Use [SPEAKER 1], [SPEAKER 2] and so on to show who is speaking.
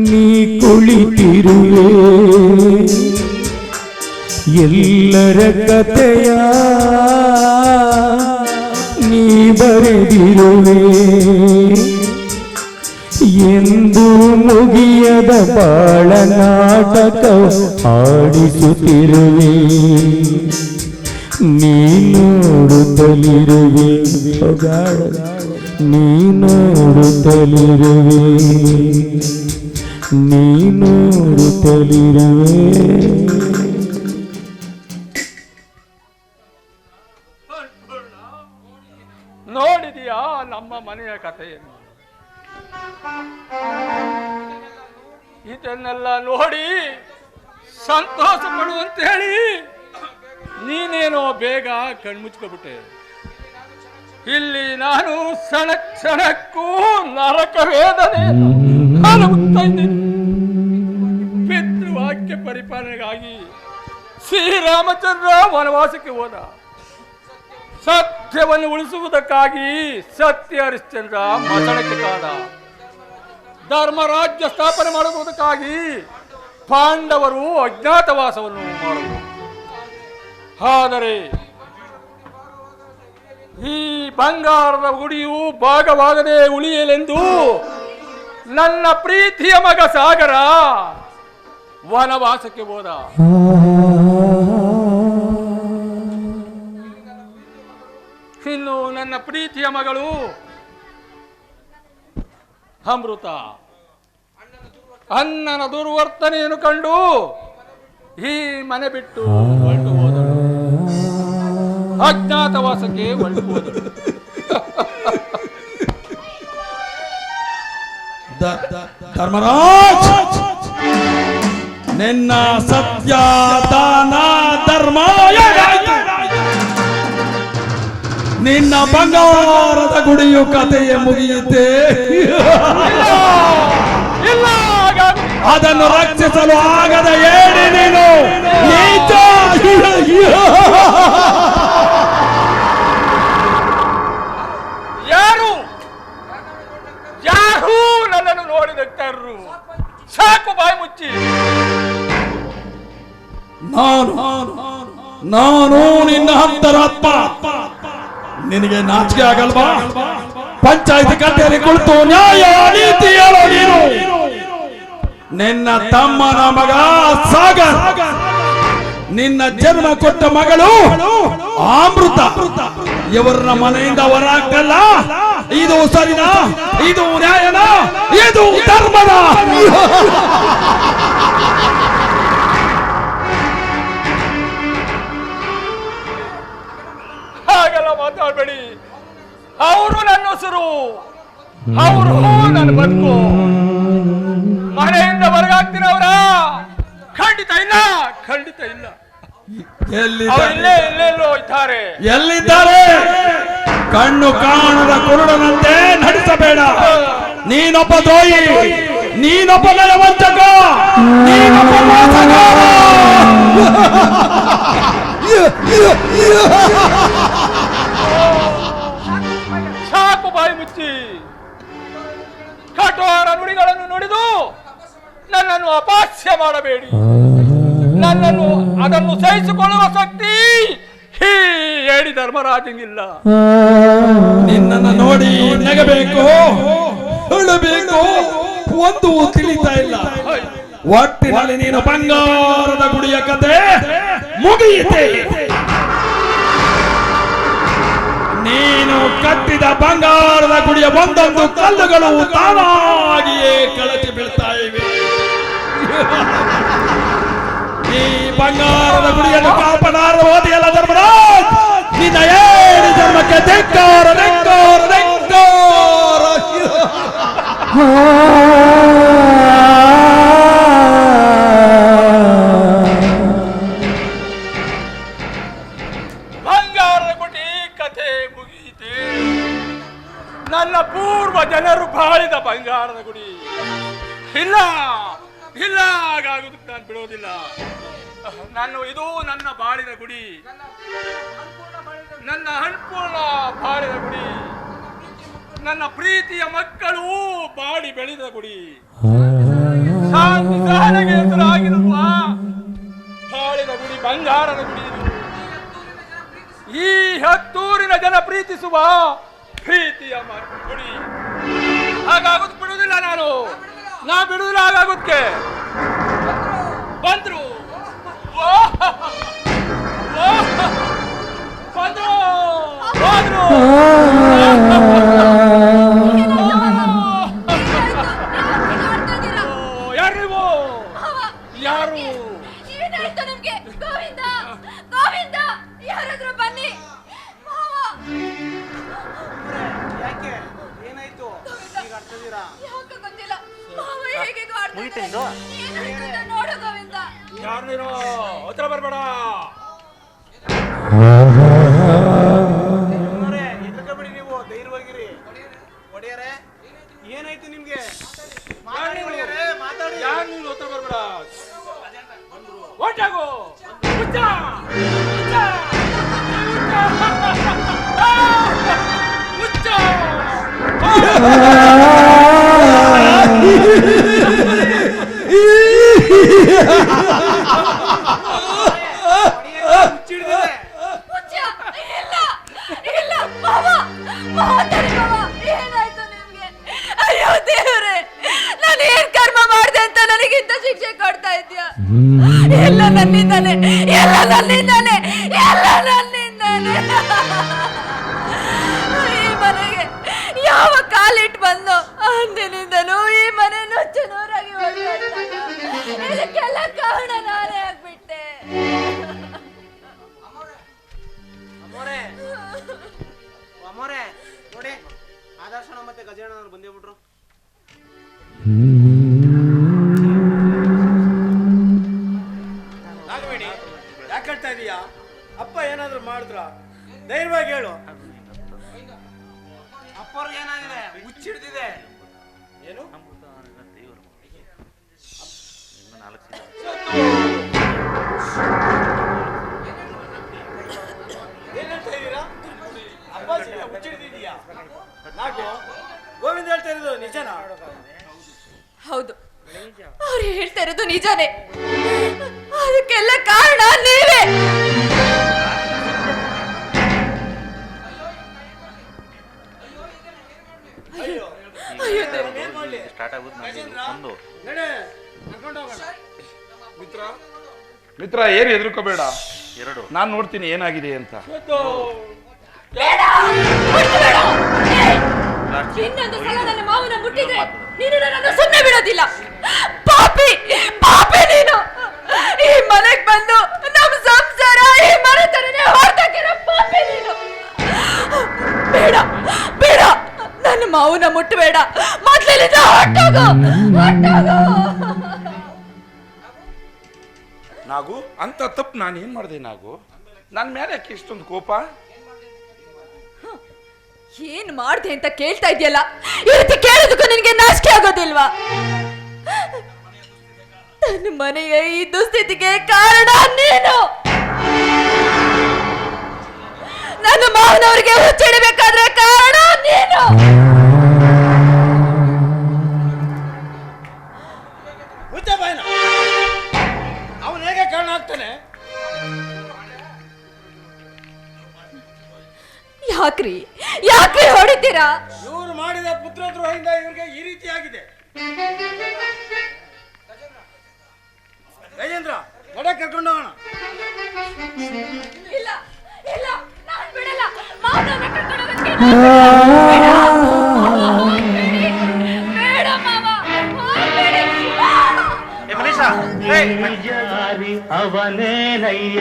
[SPEAKER 1] ನೀ ಕುಳಿತಿರುವೆ ಎಲ್ಲರ ಕಥೆಯ ನೀ ಬರೆದಿರುವೆ ಎಂದು ಮುಗಿಯದ ಬಾಳ ನಾಟಕ ಆಡಿಸುತ್ತಿರುವೆ ನೀ ನೋಡುತ್ತಲಿರುವೆ ಹೊಗಾಡ ನೀ ನೋಡುತ್ತಲಿರುವೆ ನೀ ತಲಿರವೇ?
[SPEAKER 2] ನೋಡಿದೆಯಾ ನಮ್ಮ ಮನೆಯ ಕಥೆಯನ್ನು? ಇದನ್ನೆಲ್ಲ ನೋಡಿ ಸಂತೋಷ ಪಡುವಂತ ಹೇಳಿ ನೀನೇನೋ ಬೇಗ ಕಣ್ಮುಚ್ಕೊಬಿಟ್ಟೆ ಇಲ್ಲಿ ನಾನು ಕ್ಷಣ ಕ್ಷಣಕ್ಕೂ ನರಕ ವೇದನೆ ಅನುಭವಿಸ್ತಾ ಪಿತೃವಾಕ್ಯ ಪರಿಪಾಲನೆಗಾಗಿ ಶ್ರೀರಾಮಚಂದ್ರ ವನವಾಸಕ್ಕೆ ಹೋದ. ಸತ್ಯವನ್ನು ಉಳಿಸುವುದಕ್ಕಾಗಿ ಸತ್ಯ ಹರಿಶ್ಚಂದ್ರ ಮಸಣಕ್ಕೆ ಕಾದ. ಧರ್ಮರಾಜ್ಯ ಸ್ಥಾಪನೆ ಮಾಡುವುದಕ್ಕಾಗಿ ಪಾಂಡವರು ಅಜ್ಞಾತವಾಸವನ್ನು ಮಾಡಿದರು ಆದರೆ ಈ ಬಂಗಾರದ ಗುಡಿಯು ಭಾಗವಾಗದೆ ಉಳಿಯಲೆಂದು ನನ್ನ ಪ್ರೀತಿಯ ಮಗ ಸಾಗರ ವನವಾಸಕ್ಕೆ ಹೋದ. ಇನ್ನು ನನ್ನ ಪ್ರೀತಿಯ ಮಗಳು ಅಮೃತ. ಅಣ್ಣನ ದುರ್ವರ್ತನೆಯನ್ನು ಕಂಡು ಈ ಮನೆ ಬಿಟ್ಟು ಹೊರಟು ಹೋದಳು. ಅಜ್ಞಾತವಾಸಕ್ಕೆ ಹೊರಟು ಹೋದಳು.
[SPEAKER 3] ನಿನ್ನ ಸತ್ಯ ದಾನ ಧರ್ಮ? ನಿನ್ನ ಬಂಗಾರದ ಗುಡಿಯು ಕಥೆಯೇ ಮುಗಿಯುತ್ತೆ ಅದನ್ನು ರಕ್ಷಿಸಲು ಆಗದ ಏಡಿ ನಾನು ನಿನ್ನ ಅಂತರಾತ್ಮ ನಿನಗೆ ನಾಚಿಕೆ ಆಗಲ್ವಾ? ಪಂಚಾಯತ್ ಕಟ್ಟೆಯಲ್ಲಿ ಕುಳಿತು ನ್ಯಾಯ ನೀತಿ ಹೇಳೋ ನೀನು. ನಿನ್ನ ತಮ್ಮನ ಮಗ ಸಾಗರ್. ನಿನ್ನ ಜನ್ಮ ಕೊಟ್ಟ ಮಗಳು ಅಮೃತ. ಇವರನ್ನ ಮನೆಯಿಂದ ಹೊರಾಕಲ್ಲ ಇದು ಸರಿನಾ? ಇದು ನ್ಯಾಯನಾ? ಇದು ಧರ್ಮನ?
[SPEAKER 2] ಮಾತಾಡಬೇಡಿ. ಅವರು ನನ್ನ ಹೆಸರು ಅವರು ನನ್ನ ಬದುಕು. ಮನೆಯಿಂದ ಹೊರಗಾಗ್ತೀನಿ ಅವರ ಖಂಡಿತ ಇಲ್ಲ ಖಂಡಿತ ಇಲ್ಲ.
[SPEAKER 3] ಎಲ್ಲಿದ್ದಾರೆ?
[SPEAKER 2] ಇಲ್ಲೆಲ್ಲೋ ಇದ್ದಾರೆ
[SPEAKER 3] ಎಲ್ಲಿದ್ದಾರೆ? ಕಣ್ಣು ಕಾಣದ ಕುರುಡನಂತೆ ನಡೆಸಬೇಡ ನೀನೊಬ್ಬ ದ್ರೋಹಿ ನೀನೊಬ್ಬ ನಯವಂಚಕ ನೀನೊಬ್ಬ ಮೋಸಗಾರ.
[SPEAKER 2] ಸಾಕು ಬಾಯಿ ಮುಚ್ಚಿ ಕಠೋರ ನುಡಿಗಳನ್ನು ನುಡಿದು ನನ್ನನ್ನು ಅಪಾಸ್ಯ ಮಾಡಬೇಡಿ. ನನ್ನನ್ನು ಅದನ್ನು ಸಹಿಸಿಕೊಳ್ಳುವ ಶಕ್ತಿ ಹೀ ಹೇಳಿ ಧರ್ಮರಾಜನಿಲ್ಲ.
[SPEAKER 3] ನಿನ್ನನ್ನು ನೋಡಿ ನಗಬೇಕು. ಅಳಬೇಕು ಒಂದು ತಿಳಿತಾ ಇಲ್ಲ. ಒಟ್ಟಿನಲ್ಲಿ ನೀನು ಬಂಗಾರದ ಗುಡಿಯ ಕತೆ ಮುಗಿಯಿತೆ. ನೀನು ಕಟ್ಟಿದ ಬಂಗಾರದ ಗುಡಿಯ ಒಂದೊಂದು ಕಲ್ಲುಗಳು ತಾನಾಗಿಯೇ ಕಳಚಿ ಬೀಳ್ತಾ ಇವೆ. ಈ ಬಂಗಾರದ ಗುಡಿಯನ್ನು ಕಾಪನಾರ ಓದಿಯಲ್ಲ ಧರ್ಮರಾಜ್? ನಿನ್ನ ಏಳು ಜನ್ಮಕ್ಕೆ ಧಿಕ್ಕಾರ ಧಿಕ್ಕಾರ ಧಿಕ್ಕಾರ.
[SPEAKER 2] ನನ್ನ ಪೂರ್ವ ಜನರು ಬಾಳಿದ ಬಂಗಾರದ ಗುಡಿ. ಇಲ್ಲ ಇಲ್ಲ ಹಾಗಾಗುದಕ್ಕೆ ನಾನು ಬಿಡೋದಿಲ್ಲ. ನಾನು ಇದು ನನ್ನ ಬಾಳಿದ ಗುಡಿ. ನನ್ನ ಅನ್ಪೂರ್ಣ ಬಾಳಿದ ಗುಡಿ. ನನ್ನ ಪ್ರೀತಿಯ ಮಕ್ಕಳು ಬಾಡಿ ಬೆಳೆದ ಗುಡಿ. ಹೆಸರಾಗಿರುವ ಬಾಳಿನ ಗುಡಿ, ಬಂಗಾರದ ಗುಡಿ ಈ ಹತ್ತೂರಿನ ಜನ ಪ್ರೀತಿಸುವ ಪ್ರೀತಿಯ ಮ- ಕುಡಿ. ಹಾಗಾಗೋದು ಬಿಡುವುದಿಲ್ಲ ನಾನು. ನಾ ಬಿಡುವುದಿಲ್ಲ ಹಾಗಾಗೋದಕ್ಕೆ ಬಂದ್ರು! ಬಂದ್ರು. ಹೋದ್ರು. ಯಾರು? ನೀವು ಯಾರು
[SPEAKER 4] ಗೋವಿಂದ ಗೋವಿಂದ, ಯಾರಾದ್ರೂ ಬನ್ನಿ.
[SPEAKER 5] ಯಾಕೆ ಏನಾಯ್ತು? ಈಗ ಅರ್ಥದಿರಾ
[SPEAKER 4] ಯಾಕೆ ಗೊತ್ತಿಲ್ಲ. ಏನಾಯ್ತು ಅಂತ ನೋಡು ಗೋವಿಂದ.
[SPEAKER 2] ಯಾರು ನೀನು ಹತ್ರ ಬರ್ಬೇಡ.
[SPEAKER 5] ಅಮ್ಮೋರೆ ಎದ್ರಕಬೇಡಿ ನೀವು. ಧೈರ್ಯವಾಗಿರಿ. ಒಡೆಯರೆ ಏನಾಯ್ತು ನಿಮ್ಗೆ? ಮಾತಾಡಿ ಒಡೆಯರೆ ಮಾತಾಡಿ.
[SPEAKER 2] ಯಾರು ನೀನು ಹತ್ರ ಬರ್ಬೇಡ? ಹುಚ್ಚ! ಹುಚ್ಚ!
[SPEAKER 4] ಅಂತ ನನಗೆ ಇಂಥ ಶಿಕ್ಷೆ ಕೊಡ್ತಾ ಇದ್ಯಾ ಎಲ್ಲ ನನ್ನಿಂದಾನೆ ಎಲ್ಲ ನನ್ನಿಂದಾನೆ ಎಲ್ಲ ನನ್ನಿಂದಾನೆ. ಈ ಮನೆಗೆ ಯಾವ ಕಾಲಿಟ್ಟು ಬಂದು ಅಂದಿನಿಂದನೂ ಈ ಮನೆ ನುಚ್ಚು ನೂರಾಗಿ ಇದಕ್ಕೆಲ್ಲ ಕಾರಣ ನಾನೇ ಆಗ್ಬಿಟ್ಟೆ.
[SPEAKER 5] ನೋಡಿ ಆದರ್ಶನ ಮತ್ತೆ ಗಜೇಣನವ್ರು ಬಂದೇ ಬಿಟ್ರು.
[SPEAKER 6] ಏನಾದ್ರು ಮಾಡಿದ್ರ? ಧೈರ್ಯವಾಗಿ ಹೇಳು.
[SPEAKER 5] ಅಪ್ಪವ್ರಿಗೆ ಏನಾಗಿದೆ? ಮುಚ್ಚಿಡ್ದಿದೆ
[SPEAKER 6] ಏನು? ಅಪ್ಪಾಜಿ ಗೋವಿಂದ ಹೇಳ್ತಾ ಇರೋದು ನಿಜನಾ?
[SPEAKER 4] ಹೌದು. ಅವ್ರು ಹೇಳ್ತಾ ಇರೋದು ನಿಜಾನೇ. ಅದಕ್ಕೆಲ್ಲ ಕಾರಣ
[SPEAKER 3] ಮಿತ್ರ ಏನು ಹೆದರ್ಕೋಬೇಡ.
[SPEAKER 7] ಎರಡು.
[SPEAKER 3] ನಾನು ನೋಡ್ತೀನಿ ಏನಾಗಿದೆ ಅಂತ.
[SPEAKER 4] ಬೇಡ! ಮುಟ್ಟು ಬೇಡ! ಏಯ್! ಇನ್ನೊಂದು ಸಲ ನನ್ನ ಮಾವನ ಮುಟ್ಟಿದ್ರೆ ನೀನು ನನ್ನನ್ನು ಸುಮ್ಮನೆ ಬಿಡೋದಿಲ್ಲ. ಪಾಪಿ ಪಾಪಿ ನೀನು. ಈ ಮನೆಗ್ ಬಂದು ನಮ್ ಸಂಸಾರ ಈ ಮನೆ ತರನೇ ಹೊರತಾಕಿರೋ ಪಾಪಿ ನೀನು. ಬೇಡ ಬೇಡ. ನನ್ನ ಮಾವನ ಮುಟ್ಟಬೇಡ ಮೊದ್ಲಿನಿಂದ ಹೊಟ್ಟೋಗು ಹೊಟ್ಟೋಗು
[SPEAKER 3] ನಾಗು? ಅಂತ ತಪ್ಪು ನಾನು ಏನು ಮಾಡಿದೆ ನಾಗು? ನನ್ನ ಮೇಲೆ ಯಾಕೆ ಇಷ್ಟೊಂದು ಕೋಪ?
[SPEAKER 4] ಏನ್ ಮಾಡ್ದೆ ಅಂತ ಕೇಳ್ತಾ ಇದೆಯಲ್ಲ? ಈ ರೀತಿ ಕೇಳೋದಕ್ಕೂ ನಿನಗೆ ನಾಚಿಕೆ ಆಗೋದಿಲ್ವಾ? ನನ್ನ ಮನೆಯ ಈ ದುಸ್ಥಿತಿಗೆ ಕಾರಣ ನೀನು! ನನ್ನ ಮಾವನವರಿಗೆ ಹುಚ್ಚಿಡಬೇಕಾದ್ರೆ ಕಾರಣ ನೀನು!
[SPEAKER 6] ಹುಚ್ಚ ಬಾಯ್ನ? ಕಾರಣ ಆಗ್ತಾನೆ
[SPEAKER 4] ಯಾಕ್ರಿ? ಯಾಕ್ರಿ ಹೊಡಿತೀರಾ?
[SPEAKER 6] ಇವ್ರು ಮಾಡಿದ ಪುತ್ರದ್ರೋಹದಿಂದ ಇವ್ರಿಗೆ ಈ ರೀತಿ ಆಗಿದೆ. ಗಜೇಂದ್ರ ಒಡೆ ಕರ್ಕೊಂಡು ಹೋಗೋಣ
[SPEAKER 4] ಇಲ್ಲ ಇಲ್ಲ ನಾನ್ ಬಿಡಲ್ಲ. ಮಾವನವ್ರನ್ನ ಕರ್ಕೊಂಡು ಹೋಗೋದಕ್ಕೆ ನಾನ್ ಬಿಡಲ್ಲ. ಬೇಡ ಮಾವ. ಹೋಗ್ಬೇಡಿ.
[SPEAKER 7] ಏ ಮನೀಷಾ ಏ
[SPEAKER 1] அவனேனைய